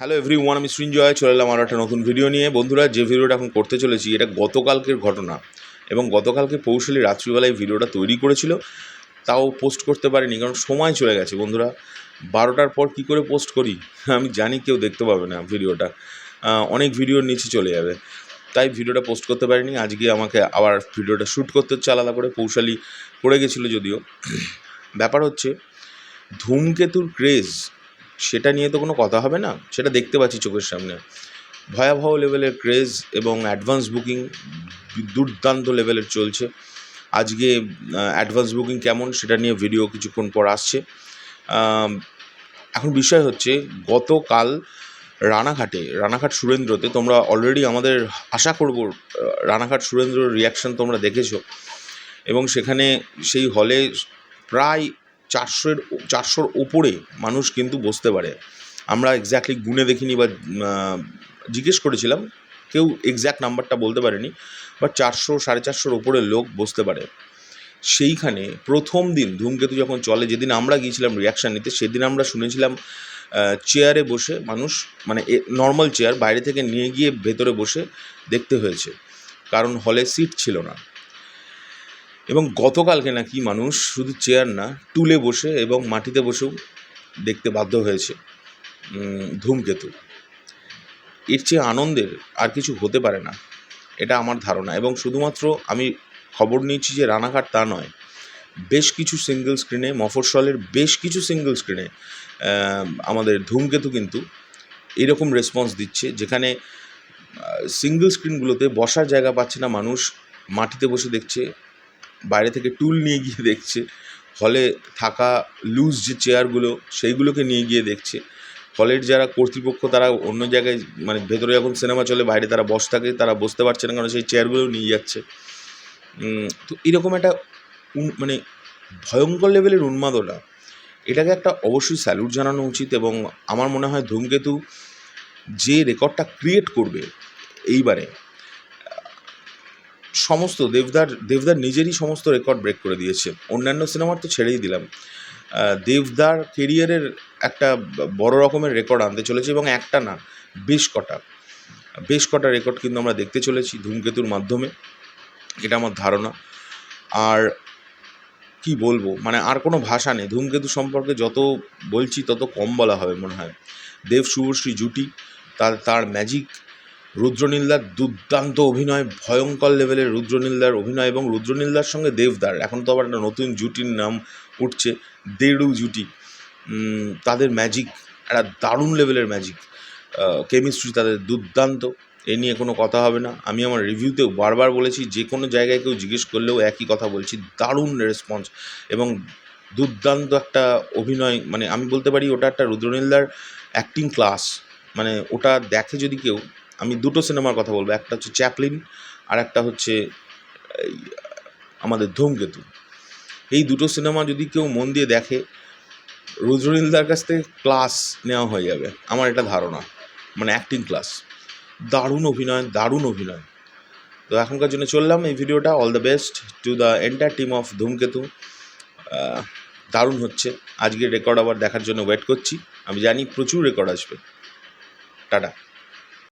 Hello every one আমি সৃঞ্জয়, চলে এলাম আরও একটা নতুন ভিডিও নিয়ে। বন্ধুরা, যে ভিডিওটা এখন করতে চলেছি, এটা গতকালকের ঘটনা। এবং গতকালকে পৌশালী রাত্রিবেলায় ভিডিওটা তৈরি করেছিল, তাও পোস্ট করতে পারিনি, কারণ সময় চলে গেছে। বন্ধুরা, বারোটার পর কি করে পোস্ট করি? আমি জানি কেউ দেখতে পাবে না ভিডিওটা অনেক ভিডিওর নিচে চলে যাবে। তাই ভিডিওটা পোস্ট করতে পারিনি। আজকে আমাকে আবার ভিডিওটা শ্যুট করতে হচ্ছে, আলাদা করে পৌশালী করে গেছিল যদিও। ব্যাপার হচ্ছে, ধূমকেতুর ক্রেজ সেটা নিয়ে তো কোনো কথা হবে না। সেটা দেখতে পাচ্ছি চোখের সামনে। ভয়াবহ লেভেলের ক্রেজ এবং অ্যাডভান্স বুকিং দুর্দান্ত লেভেলের চলছে। আজকে অ্যাডভান্স বুকিং কেমন সেটা নিয়ে ভিডিও কিছুক্ষণ পর আসছে। এখন বিষয় হচ্ছে, গতকাল রানাঘাটে, রানাঘাট সুরেন্দ্রতে তোমরা অলরেডি আমাদের আশা করব রানাঘাট সুরেন্দ্রর রিয়াকশান তোমরা দেখেছ। এবং সেখানে সেই হলে প্রায় চারশোর চারশোর ওপরে মানুষ কিন্তু বসতে পারে। আমরা এক্স্যাক্টলি গুনে দেখিনি বা জিজ্ঞেস করেছিলাম, কেউ এক্স্যাক্ট নাম্বারটা বলতে পারেনি বাট চারশো, সাড়ে চারশোর ওপরে লোক বসতে পারে। সেইখানে প্রথম দিন ধূমকেতু যখন চলে, যেদিন আমরা গিয়েছিলাম রিয়াকশান নিতে, সেদিন আমরা শুনেছিলাম চেয়ারে বসে মানুষ মানে নর্মাল চেয়ার বাইরে থেকে নিয়ে গিয়ে ভেতরে বসে দেখতে হয়েছে। কারণ হলে সিট ছিল না। এবং গতকালকে নাকি মানুষ শুধু চেয়ার না, টুলে বসে এবং মাটিতে বসেও দেখতে বাধ্য হয়েছে ধূমকেতু। এর চেয়ে আনন্দের আর কিছু হতে পারে না, এটা আমার ধারণা। এবং শুধুমাত্র আমি খবর নিয়েছি যে রানাঘাট তা নয়, বেশ কিছু সিঙ্গেল স্ক্রিনে মফস্বলের বেশ কিছু সিঙ্গেল স্ক্রিনে আমাদের ধূমকেতু কিন্তু এরকম রেসপন্স দিচ্ছে, যেখানে সিঙ্গেল স্ক্রিনগুলোতে বসার জায়গা পাচ্ছে না মানুষ, মাটিতে বসে দেখছে বাইরে থেকে টুল নিয়ে গিয়ে দেখছে। হলে থাকা লুজ যে চেয়ারগুলো সেইগুলোকে নিয়ে গিয়ে দেখছে। হলের যারা কর্তৃপক্ষ, তারা অন্য জায়গায় মানে ভেতরে যখন সিনেমা চলে, বাইরে তারা বস থাকে, তারা বসতে পারছে না, কারণ সেই চেয়ারগুলো নিয়ে যাচ্ছে। তো এরকম একটা মানে ভয়ঙ্কর লেভেলের উন্মাদনা এটাকে একটা অবশ্যই স্যালুট জানানো উচিত এবং আমার মনে হয় ধূমকেতু যে রেকর্ডটা ক্রিয়েট করবে এইবারে সমস্ত দেবদার দেবদার নিজেরই সমস্ত রেকর্ড ব্রেক করে দিয়েছে। অন্যান্য সিনেমার তো ছেড়েই দিলাম। দেবদার কেরিয়ারের একটা বড় রকমের রেকর্ড আনতে চলেছে এবং একটা না, বেশ কটা। বেশ কটা রেকর্ড কিন্তু আমরা দেখতে চলেছি ধূমকেতুর মাধ্যমে। এটা আমার ধারণা। আর কি বলব মানে আর কোনো ভাষা নেই। ধূমকেতু সম্পর্কে যত বলছি, তত কম বলা হবে মনে হয়। দেব, শুভশ্রী, জুটি, তার তার ম্যাজিক রুদ্রনীলদার দুর্দান্ত অভিনয়, ভয়ঙ্কর লেভেলের রুদ্রনীলদার অভিনয় এবং রুদ্রনীলদার সঙ্গে দেবদার। এখন তো আবার একটা নতুন জুটির নাম উঠছে, দেড়ু জুটি। তাদের ম্যাজিক একটা দারুণ লেভেলের ম্যাজিক কেমিস্ট্রি তাদের দুর্দান্ত, এ নিয়ে কোনো কথা হবে না। আমি আমার রিভিউতেও বারবার বলেছি, যে কোনো জায়গায় কেউ জিজ্ঞেস করলেও একই কথা বলছি, দারুণ রেসপন্স এবং দুর্দান্ত একটা অভিনয়। মানে আমি বলতে পারি, ওটা একটা রুদ্রনীলদার অ্যাক্টিং ক্লাস মানে ওটা দেখে যদি কেউ আমি দুটো সিনেমার কথা বলব, একটা হচ্ছে চ্যাপলিন আর একটা হচ্ছে আমাদের ধূমকেতু। এই দুটো সিনেমা যদি কেউ মন দিয়ে দেখে, রুদ্রনীলদার কাছ থেকে ক্লাস নেওয়া হয়ে যাবে, আমার এটা ধারণা মানে অ্যাক্টিং ক্লাস দারুণ অভিনয় দারুণ অভিনয়। তো এখনকার জন্য চললাম এই ভিডিওটা all the best to the entire team of Dhumketu. দারুণ হচ্ছে। আজকের রেকর্ড আবার দেখার জন্য ওয়েট করছি। আমি জানি প্রচুর রেকর্ড আসবে। টাটা।